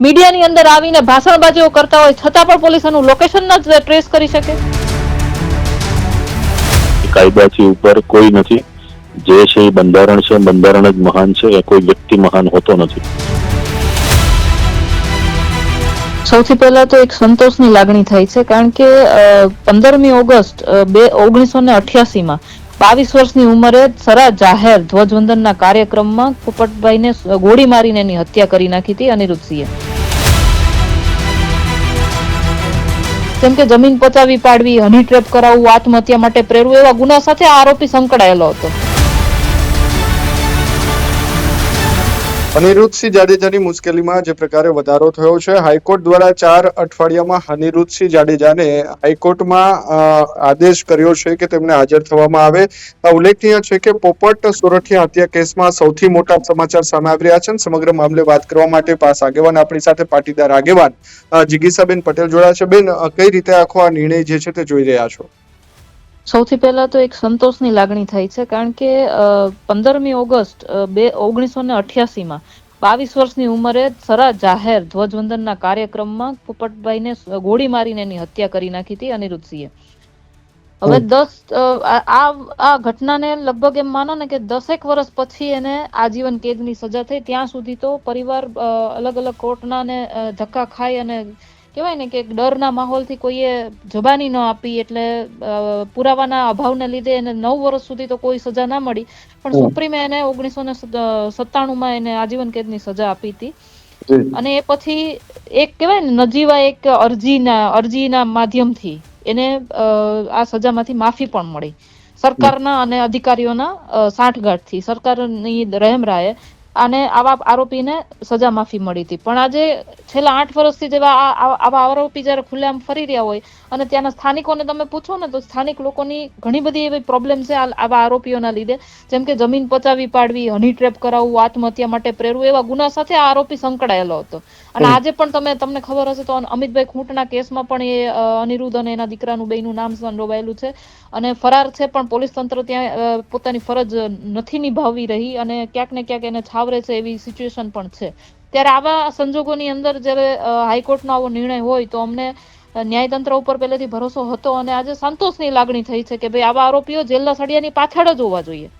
મીડિયાની અંદર આવીને ભાષણબાજીઓ કરતા હોય છતાં પણ પોલીસ એનું લોકેશન ન જ ટ્રેસ કરી શકે. કાયદાથી ઉપર કોઈ નથી. જે છે એ બંધારણ છે બંધારણ જ મહાન છે એ કોઈ વ્યક્તિ મહાન હોતો નથી. સૌથી પહેલા તો એક સંતોષની લાગણી થાય છે કારણ કે પંદરમી ઓગસ્ટ બે ઓગણીસો ને અઠ્યાસીમાં બાવીસ વર્ષની ઉંમરે સરા જાહેર ધ્વજવંદનના કાર્યક્રમમાં પોપટભાઈને ગોળી મારીને એની હત્યા કરી નાખી હતી અનિરુદ્ધસિંહે જેમ કે જમીન પચાવી પાડવી, હની ટ્રેપ કરાવવું, આત્મહત્યા માટે પ્રેરવું એવા ગુના સાથે આરોપી સંકળાયેલો હતો. અનિરુદ્ધસિંહ જાડેજાની મુશ્કેલીમાં જે પ્રકારે વધારો થયો છે, હાઈકોર્ટ દ્વારા ચાર અઠવાડિયામાં અનિરુદ્ધસિંહ જાડેજાને હાઈકોર્ટમાં આદેશ કર્યો છે કે તેમને હાજર થવામાં આવે. ઉલ્લેખનીય છે કે પોપટ સોરઠિયા હત્યા કેસમાં સૌથી મોટા સમાચાર સામે આવી રહ્યા છે અને સમગ્ર મામલે વાત કરવા માટે પાસ આગેવાન આપણી સાથે પાટીદાર આગેવાન જિગીસાબેન પટેલ જોડાયા છે. બેન કઈ રીતે આખો આ નિર્ણય જે છે તે જોઈ રહ્યા છો? સૌથી પહેલા તો એક સંતોષની લાગણી થાય છે કારણ કે પંદરમી ઓગસ્ટ બે ઓગણીસો ને અઠ્યાસીમાં બાવીસ વર્ષની ઉંમરે સરા જાહેર ધ્વજવંદનના કાર્યક્રમમાં પોપટભાઈને ગોળી મારીને એની હત્યા કરી નાખી હતી અનિરુદ્ધસિંહે. હવે દસ આ આ- આ ઘટનાને લગભગ એમ માનો ને કે દસેક વર્ષ પછી એને આજીવન કેદની સજા થઈ. ત્યાં સુધી તો પરિવાર અલગ અલગ કોર્ટના ને ધક્કા ખાઈ અને કહેવાય ને કે ડરના માહોલથી કોઈએ જબાની ન આપી એટલે પુરાવાના અભાવને લીધે એને નવ વર્ષ સુધી તો કોઈ સજા ના મળી. પણ સુપ્રીમે એને ઓગણીસો ને સત્તાણુંમાં એને આજીવન કેદની સજા આપી હતી. અને એ પછી એક કહેવાય ને નજીવા એક અરજીના અરજીના માધ્યમથી એને આ સજામાંથી માફી પણ મળી. સરકારના અને અધિકારીઓના સાંઠગાંઠથી સરકારની રહેમરાએ રાહે અને આવા આરોપીને સજા માફી મળી હતી. પણ આજે છેલ્લા આઠ વર્ષથી જેવા આવા આરોપી જ્યારે ખુલ્લેઆમ ફરી રહ્યા હોય અને ત્યાંના સ્થાનિકોને તમે પૂછો ને તો સ્થાનિક લોકોની ઘણી બધી એવી પ્રોબ્લેમ છે આવા આરોપીઓના લીધે. જેમ કે જમીન પચાવી પાડવી હની ટ્રેપ કરાવવું આત્મહત્યા માટે પ્રેરવું એવા ગુના સાથે આ આરોપી સંકળાયેલો હતો. અને આજે પણ તમે તમને ખબર હશે તો અમિતભાઈ ખૂંટના કેસમાં પણ એ અનિરુદ્ધ અને એના દીકરાનું બેનું નામ સંડોવાયેલું છે. અને ફરાર છે પણ પોલીસ તંત્ર ત્યાં પોતાની ફરજ નથી નિભાવી રહી અને ક્યાંક ને ક્યાંક એને છાવરે છે એવી સિચ્યુએશન પણ છે. ત્યારે આવા સંજોગોની અંદર જ્યારે હાઈકોર્ટનો આવો નિર્ણય હોય તો અમને ન્યાયતંત્ર ઉપર પહેલેથી ભરોસો હતો અને આજે સંતોષની લાગણી થઈ છે કે ભાઈ આવા આરોપીઓ જેલના સળિયાની પાછળ જ હોવા જોઈએ.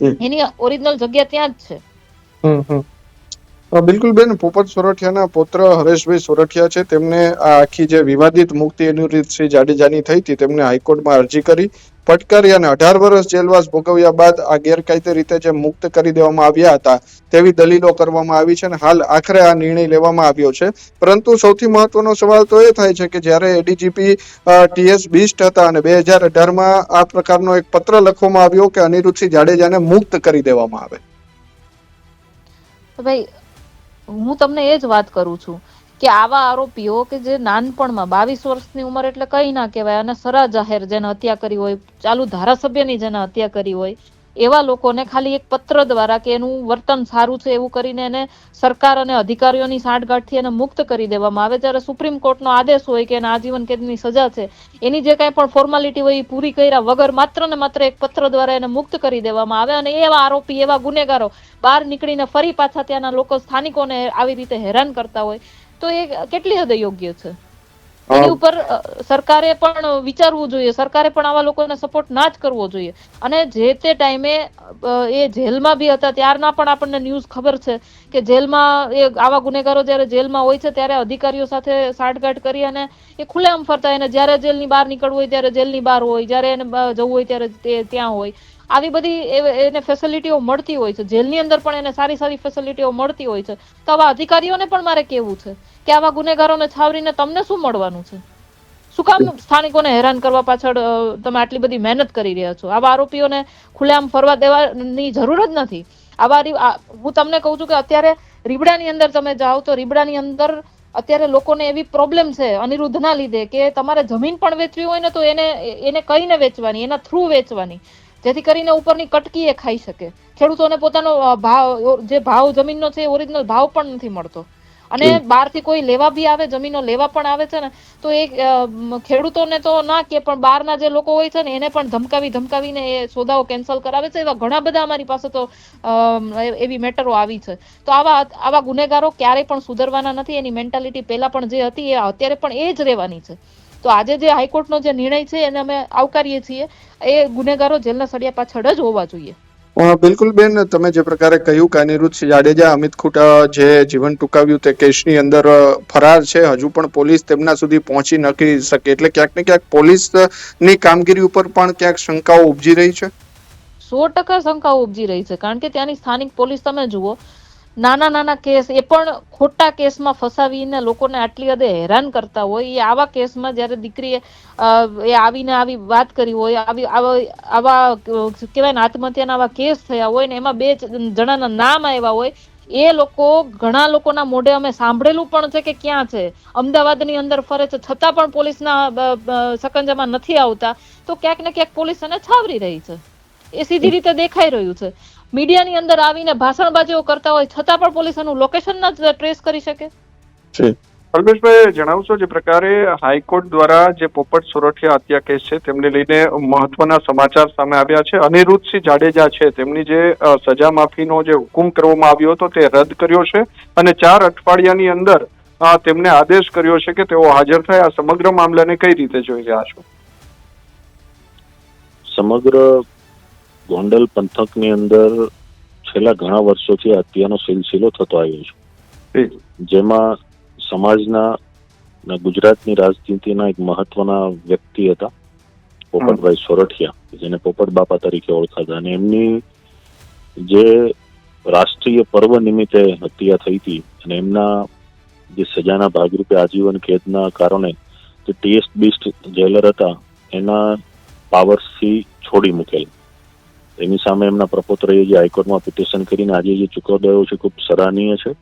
એની ઓરિજિનલ જગ્યા ત્યાં જ છે. બિલકુલ બેન પોપટ સોરઠિયાના પુત્ર હરેશભાઈ સોરઠિયા છે. તેમને આ આખી જે વિવાદિત મુક્તિ અનિરુદ્ધસિંહ જાડેજાની થઈ હતી તેમને હાઈકોર્ટમાં અરજી કરી. ફટકારી અને અઢાર વર્ષ જેલવાસ ભોગવ્યા બાદ આ ગેરકાયદે રીતે જે મુક્ત કરી દેવામાં આવ્યા હતા, તેવી દલીલો કરવામાં આવી છે અને હાલ આખરે આ નિર્ણય લેવામાં આવ્યો છે. પરંતુ સૌથી મહત્વનો સવાલ તો એ થાય છે કે જ્યારે એડીજીપી ટીએસ બિસ્ટ હતા અને બે હજાર અઢારમાં આ પ્રકારનો એક પત્ર લખવામાં આવ્યો કે અનિરુદ્ધસિંહ જાડેજાને મુક્ત કરી દેવામાં આવે. ભાઈ, હું તમને એ જ વાત કરું છું કે આવા આરોપીઓ કે જે નાનપણમાં બાવીસ વર્ષની ઉંમર એટલે કઈ ના કહેવાય અને સરા જાહેર જેને હત્યા કરી હોય, ચાલુ ધારાસભ્યની જેને હત્યા કરી હોય, એવા લોકોને ખાલી એક પત્ર દ્વારા કે એનું વર્તન સારું છે એવું કરીને એને સરકાર અને અધિકારીઓની સાંઠગાંઠથી એને મુક્ત કરી દેવામાં આવે. જ્યારે સુપ્રીમ કોર્ટનો આદેશ હોય કે એને આજીવન કેદની સજા છે, એની જે કાંઈ પણ ફોર્માલિટી હોય એ પૂરી કર્યા વગર માત્ર ને માત્ર એક પત્ર દ્વારા એને મુક્ત કરી દેવામાં આવે અને એવા આરોપી, એવા ગુનેગારો બહાર નીકળીને ફરી પાછા ત્યાંના લોકો સ્થાનિકોને આવી રીતે હેરાન કરતા હોય. તો એ કેટલી હદે યોગ્ય છે? એની ઉપર સરકારે પણ વિચારવું જોઈએ. સરકારે પણ આવા લોકોને સપોર્ટ ના જ કરવો જોઈએ. અને જે તે ટાઈમે એ જેલમાં બી હતા ત્યારના પણ આપણને ન્યૂઝ ખબર છે કે જેલમાં એ આવા ગુનેગારો જ્યારે જેલમાં હોય છે ત્યારે અધિકારીઓ સાથે સાંઠગાંઠ કરી અને એ ખુલ્લેઆમ ફરતા એને જ્યારે જેલની બહાર નીકળવું હોય ત્યારે જેલની બહાર હોય. જ્યારે એને જવું હોય ત્યારે તે ત્યાં હોય. આવી બધી એને ફેસિલિટીઓ મળતી હોય છે. જેલની અંદર પણ એને સારી સારી ફેસિલિટીઓ મળતી હોય છે. તો આવા અધિકારીઓને પણ મારે કેવું છે કે આવા ગુનેગારોને છાવરીને તમને શું મળવાનું છે? શું કામ સ્થાનિકોને હેરાન કરવા પાછળ તમે આટલી બધી મહેનત કરી રહ્યા છો? આવા આરોપીઓને ખુલ્લેઆમ ફરવા દેવાની જરૂર જ નથી. આવા હું તમને કહું છું કે અત્યારે રીબડાની અંદર તમે જાઓ તો રીબડાની અંદર અત્યારે લોકોને એવી પ્રોબ્લેમ છે અનિરુદ્ધના લીધે કે તમારે જમીન પણ વેચવી હોય ને તો એને એને કહીને વેચવાની, એના થ્રુ વેચવાની. જેથી કરીને ઉપરની કટકી એ ખાઈ શકે. ખેડૂતોને પોતાનો ભાવ જે ભાવ જમીનનો છે એ ઓરિજિનલ ભાવ પણ નથી મળતો. અને બહારથી કોઈ લેવા બી આવે જમીનો લેવા પણ આવે છે ને તો એ ખેડૂતોને તો ના કે પણ બહારના જે લોકો હોય છે ને એને પણ ધમકાવી ધમકાવીને એ સોદાઓ કેન્સલ કરાવે છે. એવા ઘણા બધા અમારી પાસે તો એવી મેટરો આવી છે. તો આવા આવા ગુનેગારો ક્યારેય પણ સુધરવાના નથી. એની મેન્ટાલિટી પહેલા પણ જે હતી એ અત્યારે પણ એ જ રહેવાની છે. તો આજે જે હાઈકોર્ટનો જે નિર્ણય છે એને અમે આવકારીએ છીએ એ ગુનેગારો જેલના સળિયા પાછળ જ હોવા જોઈએ. બિલકુલ બેન તમે જે પ્રકારે કહ્યું કે અનિરુદ્ધસિંહ જાડેજા અમિત ખુટા જે જીવન ટૂંકાવ્યું તે કેસની અંદર ફરાર છે હજુ પણ પોલીસ તેમના સુધી પહોંચી નથી શકે. એટલે ક્યાંક ને ક્યાંક પોલીસની કામગીરી ઉપર પણ ક્યાંક શંકાઓ ઉપજી રહી છે? સો ટકા શંકાઓ ઉપજી રહી છે. કારણ કે ત્યાંની સ્થાનિક પોલીસ તમે જુઓ નાના નાના કેસ, એ પણ ખોટા કેસમાં ફસાવીને લોકોને આટલી હદે હેરાન કરતા હોય, એ આવા કેસમાં જ્યારે દીકરીએ એ આવીને આવી વાત કરી હોય, આવી, આવા કહેવાય ને આત્મહત્યાના આવા કેસ થયા હોય ને એમાં બે જણાના નામ આવ્યા હોય, એ લોકો, ઘણા લોકોના મોઢે અમે સાંભળેલું પણ છે કે ક્યાં છે? અમદાવાદની અંદર ફરે છે, છતાં પણ પોલીસના સકંજામાં નથી આવતા, તો ક્યાંક ને ક્યાંક પોલીસ એને છાવરી રહી છે. એ સીધી રીતે દેખાઈ રહ્યું છે. મીડિયાની અંદર આવીને ભાષણબાજીઓ કરતા હોય છતાં પણ પોલીસ એનું લોકેશન ન ટ્રેસ કરી શકે? અલ્પેશભાઈ જણાવશો જે પ્રકારે હાઈકોર્ટ દ્વારા જે પોપટ સોરઠિયા હત્યા કેસ છે તેમને લઈને મહત્વના સમાચાર સામે આવ્યા છે. અનિરુદ્ધસિંહ જાડેજા છે તેમની જે સજા માફીનો જે હુકુમ કરવામાં આવ્યો હતો તે રદ કર્યો છે અને ચાર અઠવાડિયાની અંદર તેમને આદેશ કર્યો છે કે તેઓ હાજર થાય. આ સમગ્ર મામલાને કઈ રીતે જોઈ રહ્યા છો? સમગ્ર ગોંડલ પંથકની અંદર છેલ્લા ઘણા વર્ષોથી હત્યાનો સિલસિલો થતો આવ્યો છે. જેમાં સમાજના ગુજરાતની રાજનીતિના એક મહત્વના વ્યક્તિ હતા પોપટભાઈ સોરઠિયા જેને પોપટ બાપા તરીકે ઓળખાતા અને એમની જે રાષ્ટ્રીય પર્વ નિમિત્તે હત્યા થઈ હતી અને એમના જે સજાના ભાગરૂપે આજીવન કેદના કારણે જે ટીએસ બીસ્ટ જેલર હતા એના પાવર્સથી છોડી મૂકેલ. એની સામે એમના પ્રપોત્રએ જે હાઈકોર્ટમાં પિટિશન કરીને આજે જે ચુકાદો છે, ખૂબ સરાહનીય છે.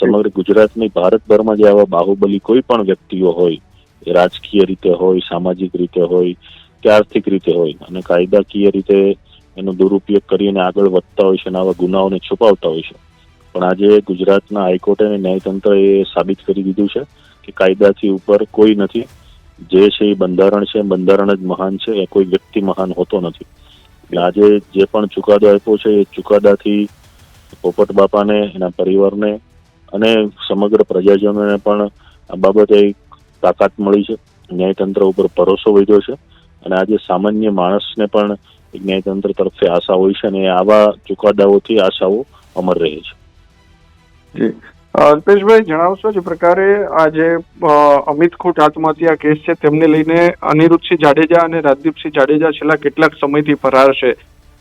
સમગ્ર ગુજરાતની ભારતભરમાં જે આવા બાહુબલી કોઈ પણ વ્યક્તિઓ હોય, એ રાજકીય રીતે હોય, સામાજિક રીતે હોય કે આર્થિક રીતે હોય, અને કાયદાકીય રીતે એનો દુરુપયોગ કરીને આગળ વધતા હોય છે અને આવા ગુનાઓને છુપાવતા હોય છે. પણ આજે ગુજરાતના હાઈકોર્ટ અને ન્યાયતંત્ર એ સાબિત કરી દીધું છે કે કાયદાથી ઉપર કોઈ નથી. જે છે એ બંધારણ છે, બંધારણ જ મહાન છે, એ કોઈ વ્યક્તિ મહાન હોતો નથી. એટલે આજે જે પણ ચુકાદો આપ્યો છે, એ ચુકાદાથી પોપટ બાપાને, એના પરિવારને અને સમગ્ર પ્રજાજનોને પણ આ બાબતે તાકાત મળી છે. ન્યાયતંત્ર ઉપર ભરોસો વધ્યો છે અને આજે સામાન્ય માણસને પણ ન્યાયતંત્ર તરફથી આશા હોય છે અને આવા ચુકાદાઓથી આશાઓ અમર રહે છે. અલ્પેશભાઈ, જણાવશો જે પ્રકારે આ જે અમિત ખૂટ આત્મહત્યા કેસ છે, તેમને લઈને અનિરુદ્ધસિંહ જાડેજા અને રાજદીપસિંહ જાડેજા છેલ્લા કેટલાક સમયથી ફરાર છે.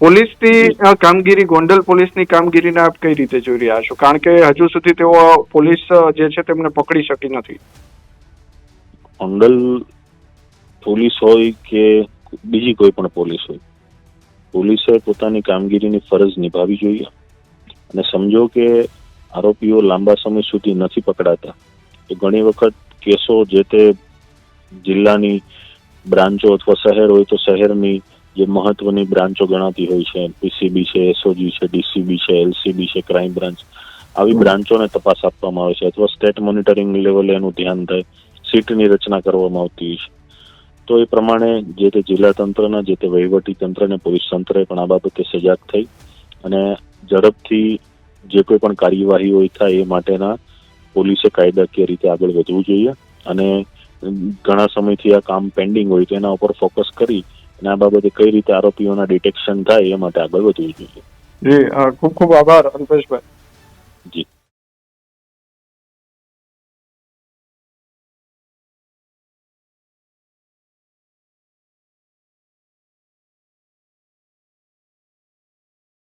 પોલીસની કામગીરી, ગોંડલ પોલીસની કામગીરીને આપ કઈ રીતે જોઈ રહ્યા છો? કારણ કે હજુ સુધી તેઓ પોલીસ જે છે તેમને પકડી શકી નથી. ગોંડલ પોલીસ હોય કે બીજી કોઈ પણ પોલીસ હોય, પોલીસે પોતાની કામગીરીની ફરજ નિભાવી જોઈએ. અને સમજો કે આરોપીઓ લાંબા સમય સુધી નથી પકડાતા. તો ઘણી વખત કેસો જે તે જિલ્લાની બ્રાન્ચો અથવા શહેર હોય તો શહેરની જે મહત્વની બ્રાન્ચો ગણાતી હોય છે, પીસીબી છે, એસઓજી છે, ડીસીબી છે, એલસીબી છે, ક્રાઇમ બ્રાન્ચ, આવી બ્રાન્ચોને તપાસ આપવામાં આવે છે અથવા સ્ટેટ મોનિટરિંગ લેવલે એનું ધ્યાન થાય સીટની રચના કરવામાં આવતી હોય છે. તો એ પ્રમાણે જે તે જિલ્લા તંત્રના જે તે વહીવટી તંત્રને પોલીસ તંત્રે પણ આ બાબતે સજાગ થઈ અને ઝડપથી જે કોઈ પણ કાર્યવાહી હોય થાય એ માટેના પોલીસે કાયદાકીય રીતે આગળ વધવું જોઈએ. અને ઘણા સમયથી આ કામ પેન્ડિંગ હોય તો એના ઉપર ફોકસ કરી અને આ બાબતે કઈ રીતે આરોપીઓના ડિટેક્શન થાય એ માટે આગળ વધવું જોઈએ. જી ખૂબ ખૂબ આભાર અલ્પેશભાઈ જી.